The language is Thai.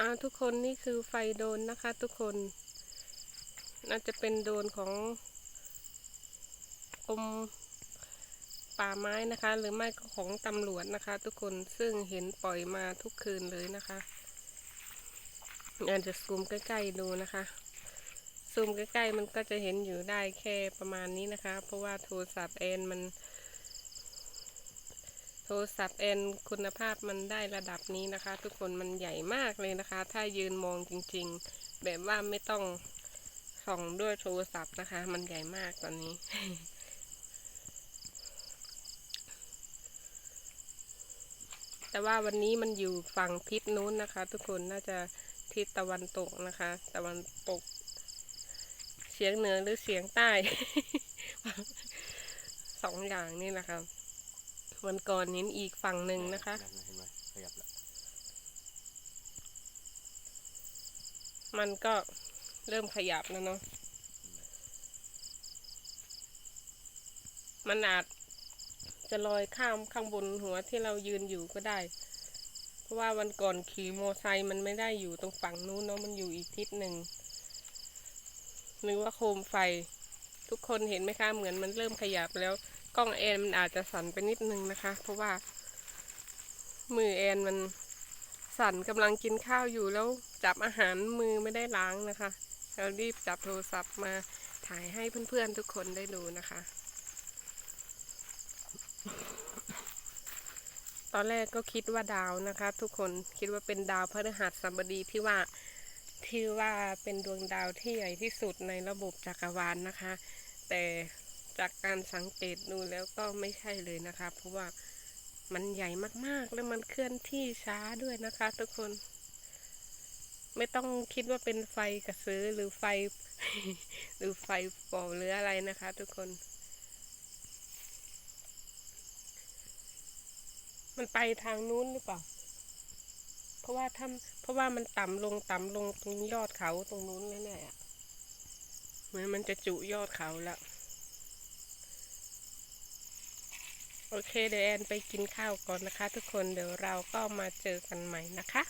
อ่าทุกคนนี่คือไฟโดนนะคะทุกคน น่าจะเป็นโดนของกรมป่าไม้นะคะ หรือไม่ก็ของตำรวจนะคะ ทุกคนซึ่งเห็นปล่อยมาทุกคืนเลยนะคะอาจจะซูมใกล้ๆดูนะคะ ซูมใกล้ๆมันก็จะเห็นอยู่ได้แค่ประมาณนี้นะคะ เพราะว่าโทรศัพท์แอนมัน โทรศัพท์แอนคุณภาพมันได้ระดับนี้นะคะ ทุกคนมันใหญ่มากเลยนะคะ ถ้ายืนมองจริงๆ แบบว่าไม่ต้องส่องด้วยโทรศัพท์นะคะ มันใหญ่มากตอนนี้ แต่ว่าวันนี้มันอยู่ฝั่งทิศนู้นนะคะ ทุกคนน่าจะทิศตะวันตกนะคะ ตะวันตกเฉียงเหนือหรือเฉียงใต้สองอย่างนี่แหละคะ วันก่อนนี้อีกฝั่งหนึ่งนะคะ เห็นไหมขยับแล้วมันก็เริ่มขยับแล้วเนาะ มันอาจจะลอยข้ามข้างบนหัวที่เรายืนอยู่ก็ได้ เพราะว่าวันก่อนขี่มอไซค์มันไม่ได้อยู่ตรงฝั่งนู้นเนาะ มันอยู่อีกทิศหนึ่งนึกว่าโคมไฟ ทุกคนเห็นไหมคะ เหมือนมันเริ่มขยับแล้ว กล้องแอนมันอาจจะสั่นไปนิดนึงนะคะ เพราะว่า มือแอนมันสั่นกำลังกินข้าวอยู่แล้วจับอาหารมือไม่ได้ล้างนะคะเรารีบจับโทรศัพท์มาถ่ายให้เพื่อนๆทุกคนได้ดูนะคะ ตอนแรกก็คิดว่าดาวนะคะ ทุกคนคิดว่าเป็นดาวพฤหัสบดีที่ว่าที่ว่าเป็นดวงดาวที่ใหญ่ที่สุดในระบบจักรวาลนะคะ แต่ จากการสังเกตดูแล้วก็ไม่ใช่เลยนะคะ เพราะว่ามันใหญ่มากๆ แล้วมันเคลื่อนที่ช้าด้วยนะคะ ทุกคน ไม่ต้องคิดว่าเป็นไฟกระสือหรือไฟ หรือไฟปอหรืออะไรนะคะ ทุกคน มันไปทางนู้นหรือเปล่า เพราะว่าถ้าเพราะว่ามันต่ำลงต่ำลงตรงยอดเขาตรงนู้นแน่ๆอะเหมือนมันจะจุยอดเขาแล้ว โอเคเดี๋ยวแอนไปกินข้าวก่อนนะคะ ทุกคนเดี๋ยวเราก็มาเจอกันใหม่นะคะ